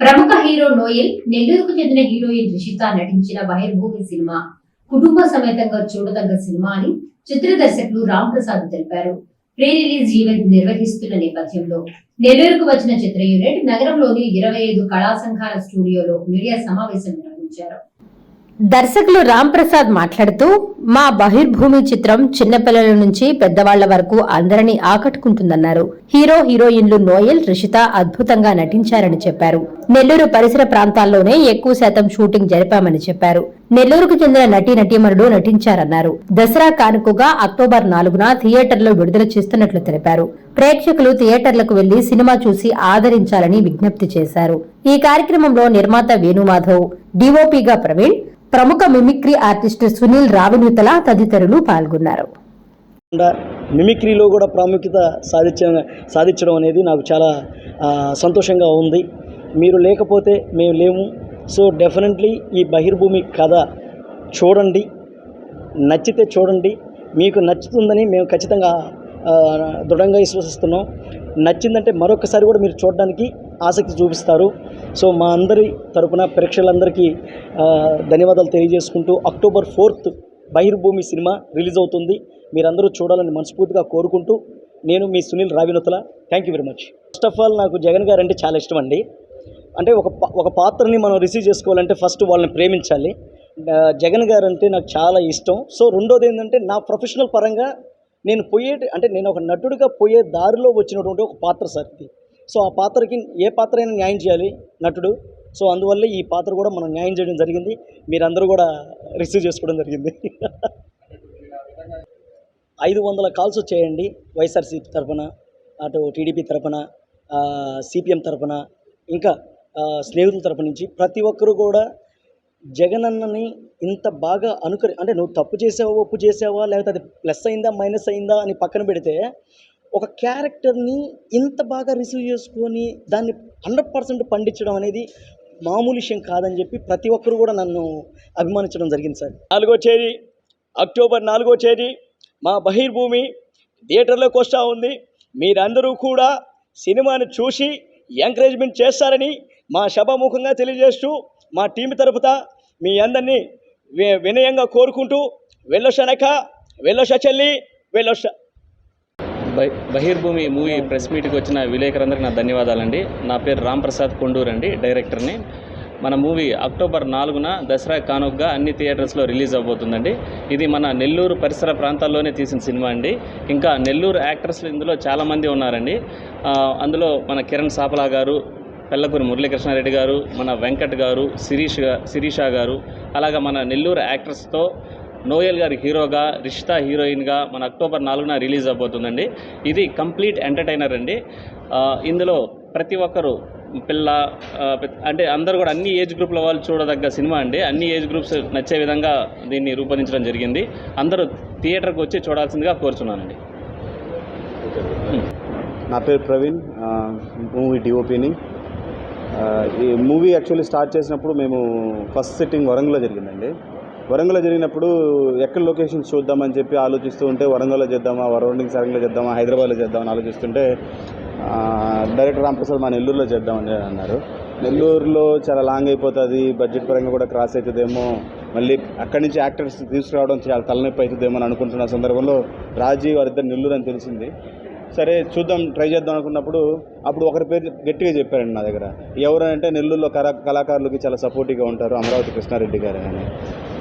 ప్రముఖ hero Noel నెల్లూరుకు చెందిన హీరోయిన్ రిషిత నటించిన బహిర్భూమి సినిమా కుటుంబ సమేతంగా చూడదగ్గ సినిమా అని చిత్ర దర్శకులు రామ్ ప్రసాద్ తెలిపారు. ప్రీ రిలీజ్ ఈవెంట్ నిర్వహిస్తున్న నేపథ్యంలో నెల్లూరుకు వచ్చిన చిత్ర యూనిట్ నగరంలోని ఇరవై ఐదు కళా సంఘాల స్టూడియోలో మీడియా సమావేశం నిర్వహించారు. దర్శకులు రామ్ ప్రసాద్ మాట్లాడుతూ మా బహిర్భూమి చిత్రం చిన్నపిల్లల నుంచి పెద్దవాళ్ళ వరకు అందరినీ ఆకట్టుకుంటుందన్నారు. హీరో హీరోయిన్లు నోయల్ రిషిత అద్భుతంగా నటించారని చెప్పారు. నెల్లూరు పరిసర ప్రాంతాల్లోనే ఎక్కువ శాతం షూటింగ్ జరిపామని చెప్పారు. నెల్లూరుకు చెందిన నటీ నటీమణుడు నటించారన్నారు. దసరా కానుకగా అక్టోబర్ నాలుగున థియేటర్లో విడుదల చేస్తున్నట్లు తెలిపారు. ప్రేక్షకులు థియేటర్లకు వెళ్ళి సినిమా చూసి ఆదరించాలని విజ్ఞప్తి చేశారు. ఈ కార్యక్రమంలో నిర్మాత వేణుమాధవ్ డిఓపిగా ప్రవీణ్ ప్రముఖ మిమిక్రీ ఆర్టిస్ట్ సునీల్ రావినూతల తదితరులు పాల్గొన్నారు. మిమిక్రీలో కూడా ప్రాముఖ్యత సాధించ సాధించడం అనేది నాకు చాలా సంతోషంగా ఉంది. మీరు లేకపోతే మేము లేము. సో డెఫినెట్లీ ఈ బహిర్భూమి కథ చూడండి నచ్చితే చూడండి. మీకు నచ్చుతుందని మేము ఖచ్చితంగా దృఢంగా విశ్వసిస్తున్నాం. నచ్చిందంటే మరొకసారి కూడా మీరు చూడడానికి ఆసక్తి చూపిస్తారు. సో మా అందరి తరపున ప్రేక్షకులందరికీ ధన్యవాదాలు తెలియజేసుకుంటూ October fourth Bahirbhoomi cinema release అవుతుంది. మీరందరూ చూడాలని మనస్ఫూర్తిగా కోరుకుంటూ నేను మీ Sunil Ravinathula thank you very much first of all నాకు జగన్ గారు అంటే చాలా ఇష్టం అండి. అంటే ఒక ఒక పాత్రని మనం రిసీవ్ చేసుకోవాలంటే ఫస్ట్ వాళ్ళని ప్రేమించాలి. జగన్ గారు అంటే నాకు చాలా ఇష్టం. సో రెండోది ఏంటంటే నా ప్రొఫెషనల్ పరంగా నేను పోయే అంటే నేను ఒక నటుడిగా పోయే దారిలో వచ్చినటువంటి ఒక పాత్ర సార్ ఇది. సో ఆ పాత్రకి ఏ పాత్ర అయినా న్యాయం చేయాలి నటుడు. సో అందువల్ల ఈ పాత్ర కూడా మనం న్యాయం చేయడం జరిగింది. మీరందరూ కూడా రిసీవ్ చేసుకోవడం జరిగింది. ఐదు వందల కాల్స్ వచ్చేయండి వైఎస్ఆర్సీపీ తరఫున అటు టీడీపీ తరఫున సిపిఎం తరఫున ఇంకా స్నేహితుల తరపు నుంచి ప్రతి ఒక్కరు కూడా జగనన్నని ఇంత బాగా అనుకరి అంటే నువ్వు తప్పు చేసావా ఒప్పు చేసావా లేకపోతే అది ప్లస్ అయిందా మైనస్ అయిందా అని పక్కన పెడితే ఒక క్యారెక్టర్ని ఇంత బాగా రిసీవ్ చేసుకొని దాన్ని హండ్రెడ్ పర్సెంట్ పండించడం అనేది మామూలు విషయం కాదని చెప్పి ప్రతి ఒక్కరు కూడా నన్ను అభిమానించడం జరిగింది సార్. నాలుగో తేదీ అక్టోబర్ నాలుగో తేదీ మా బహిర్భూమి థియేటర్లోకి వస్తూ ఉంది. మీరందరూ కూడా సినిమాని చూసి ఎంకరేజ్మెంట్ చేస్తారని మా సభాముఖంగా తెలియజేస్తూ మా టీం తరపుత మీ అందరినీ వినయంగా కోరుకుంటూ వెళ్ళొషనక వెళ్ళొష చెల్లి వెళ్ళొష బహిర్భూమి మూవీ ప్రెస్ మీట్కి వచ్చిన విలేకరులందరికీ నా ధన్యవాదాలండి. నా పేరు రాంప్రసాద్ కొండూరు అండి డైరెక్టర్ని. మన మూవీ అక్టోబర్ నాలుగున దసరా కానుగ్గా అన్ని థియేటర్స్లో రిలీజ్ అవబోతుందండి. ఇది మన నెల్లూరు పరిసర ప్రాంతాల్లోనే తీసిన సినిమా అండి. ఇంకా నెల్లూరు యాక్టర్స్లు ఇందులో చాలామంది ఉన్నారండి. అందులో మన కిరణ్ సాపలా గారు పెళ్ళకూరి మురళీకృష్ణారెడ్డి గారు మన వెంకట్ గారు శిరీష్ శిరీష గారు అలాగా మన నెల్లూరు యాక్టర్స్తో నోయల్ గారి హీరోగా రిషితా హీరోయిన్గా మన అక్టోబర్ నాలుగున రిలీజ్ అవబోతుందండి ఇది కంప్లీట్ ఎంటర్టైనర్ అండి. ఇందులో ప్రతి ఒక్కరు పిల్ల అంటే అందరూ కూడా అన్ని ఏజ్ గ్రూప్ల వాళ్ళు చూడదగ్గ సినిమా అండి. అన్ని ఏజ్ గ్రూప్స్ నచ్చే విధంగా దీన్ని రూపొందించడం జరిగింది. అందరూ థియేటర్కి వచ్చి చూడాల్సిందిగా కోరుచున్నానండి. నా పేరు ప్రవీణ్ మూవీ డిఓపిని ఈ మూవీ యాక్చువల్లీ స్టార్ట్ చేసినప్పుడు మేము ఫస్ట్ సిట్టింగ్ వరంగల్లో జరిగిందండి. వరంగల్లో జరిగినప్పుడు ఎక్కడ లొకేషన్ చూద్దామని చెప్పి ఆలోచిస్తూ ఉంటే వరంగల్లో చేద్దామా వరౌండింగ్ సరంగంలో చేద్దామా హైదరాబాద్లో చేద్దామని ఆలోచిస్తుంటే డైరెక్టర్ రాంప్రసాద్ మా నెల్లూరులో చేద్దామని అన్నారు. నెల్లూరులో చాలా లాంగ్ అయిపోతుంది బడ్జెట్ పరంగా కూడా క్రాస్ అవుతుందేమో మళ్ళీ అక్కడి నుంచి యాక్టర్స్ తీసుకురావడం చాలా తలనొప్పి అవుతుందేమో అని అనుకుంటున్న సందర్భంలో రాజీవ్ వారిద్దరు నెల్లూరు అని తెలిసింది. సరే చూద్దాం ట్రై చేద్దాం అనుకున్నప్పుడు అప్పుడు ఒకరి పేరు గట్టిగా చెప్పారండి నా దగ్గర. ఎవరంటే నెల్లూరులో కళా కళాకారులకి చాలా సపోర్టివ్గా ఉంటారు అమరావతి కృష్ణారెడ్డి గారు అని.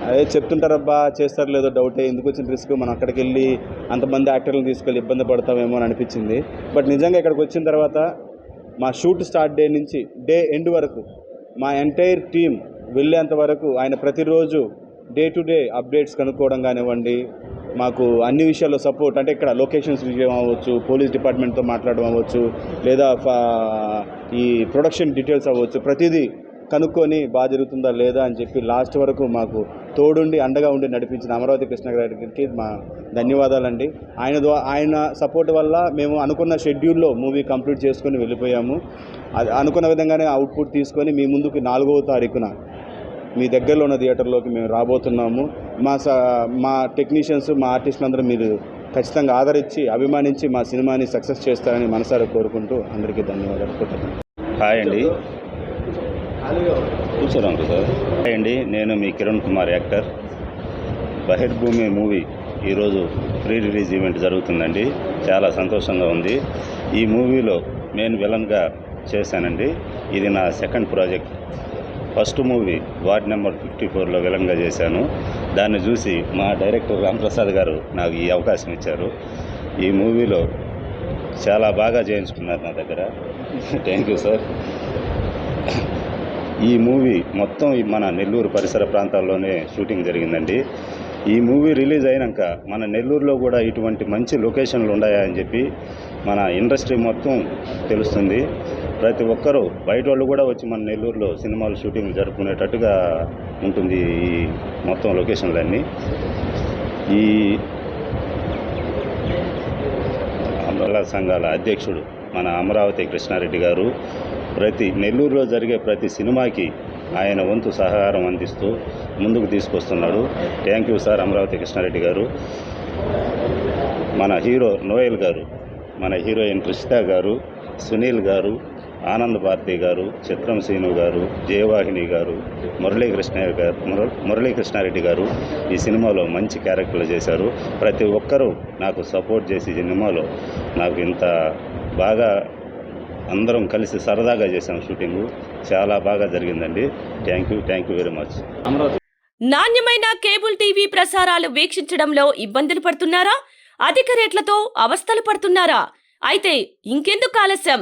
అదే చెప్తుంటారబ్బా చేస్తారు లేదో డౌటే ఎందుకు వచ్చిన రిస్క్ మనం అక్కడికి వెళ్ళి అంతమంది యాక్టర్లను తీసుకెళ్ళి ఇబ్బంది పడతామేమో అని అనిపించింది. బట్ నిజంగా ఇక్కడికి వచ్చిన తర్వాత మా షూట్ స్టార్ట్ డే నుంచి డే ఎండ్ వరకు మా ఎంటైర్ టీం వెళ్ళేంత వరకు ఆయన ప్రతిరోజు డే టు డే అప్డేట్స్ కనుక్కోవడం కానివ్వండి మాకు అన్ని విషయాల్లో సపోర్ట్ అంటే ఇక్కడ లొకేషన్స్ విషయం అవ్వచ్చు పోలీస్ డిపార్ట్మెంట్తో మాట్లాడడం అవ్వచ్చు లేదా ఈ ప్రొడక్షన్ డీటెయిల్స్ అవ్వచ్చు ప్రతిదీ కనుక్కొని బాగా జరుగుతుందా లేదా అని చెప్పి లాస్ట్ వరకు మాకు తోడుండి అండగా ఉండి నడిపించిన అమరావతి కృష్ణగారికి మా ధన్యవాదాలండి. ఆయన ద్వారా ఆయన సపోర్ట్ వల్ల మేము అనుకున్న షెడ్యూల్లో మూవీ కంప్లీట్ చేసుకొని వెళ్ళిపోయాము. అది అనుకున్న విధంగానే అవుట్పుట్ తీసుకొని మీ ముందుకు నాలుగవ తారీఖున మీ దగ్గరలో ఉన్న థియేటర్లోకి మేము రాబోతున్నాము. మా స మా టెక్నీషియన్స్ మా ఆర్టిస్టులు అందరూ మీరు ఖచ్చితంగా ఆదరించి అభిమానించి మా సినిమాని సక్సెస్ చేస్తారని మనసారా కోరుకుంటూ అందరికీ ధన్యవాదాలు. కృతజ్ఞతలు. హాయ్ అండి. కూర్చోరాం సార్ హాయ్ అండి నేను మీ కిరణ్ కుమార్ యాక్టర్. బహిర్భూమి మూవీ ఈరోజు ప్రీ రిలీజ్ ఈవెంట్ జరుగుతుందండి. చాలా సంతోషంగా ఉంది. ఈ మూవీలో మెయిన్ విలన్గా చేశానండి. ఇది నా second project. First movie ward number fifty ఫోర్లో విలన్గా చేశాను. దాన్ని చూసి మా డైరెక్టర్ రాంప్రసాద్ గారు నాకు ఈ అవకాశం ఇచ్చారు. ఈ మూవీలో చాలా బాగా చేయించుకున్నారు నా దగ్గర. థ్యాంక్ యూ సార్ ఈ మూవీ మొత్తం మన నెల్లూరు పరిసర ప్రాంతాల్లోనే షూటింగ్ జరిగిందండి. ఈ మూవీ రిలీజ్ అయినాక మన నెల్లూరులో కూడా ఇటువంటి మంచి లొకేషన్లు ఉన్నాయా అని చెప్పి మన ఇండస్ట్రీ మొత్తం తెలుస్తుంది. ప్రతి ఒక్కరూ బయట వాళ్ళు కూడా వచ్చి మన నెల్లూరులో సినిమాలు షూటింగ్ జరుపుకునేటట్టుగా ఉంటుంది ఈ మొత్తం లొకేషన్లన్నీ. ఈ మహిళా సంఘాల అధ్యక్షుడు మన అమరావతి కృష్ణారెడ్డి గారు ప్రతి నెల్లూరులో జరిగే ప్రతి సినిమాకి ఆయన వంతు సహకారం అందిస్తూ ముందుకు తీసుకొస్తున్నాడు. Thank you sir Amaravati Krishnareddy garu. మన హీరో నోయల్ గారు మన హీరోయిన్ రిషితా గారు సునీల్ గారు ఆనంద్ భారతి గారు చిత్రం శ్రీను గారు జయవాహిని గారు మురళీకృష్ణ గారు మురళీకృష్ణారెడ్డి గారు ఈ సినిమాలో మంచి క్యారెక్టర్లు చేశారు. ప్రతి ఒక్కరూ నాకు సపోర్ట్ చేసి ఈ సినిమాలో నాకు ఇంత బాగా అందరం కలిసి సరదాగా చేశాం షూటింగ్. చాలా బాగా జరిగిందండి. Thank you thank you very much. నాణ్యమైన కేబుల్ టీవీ ప్రసారాలు వీక్షించడంలో ఇబ్బందులు పడుతున్నారా? అధిక రేట్లతో అవస్థలు పడుతున్నారా? అయితే ఇంకెందుకు ఆలస్యం?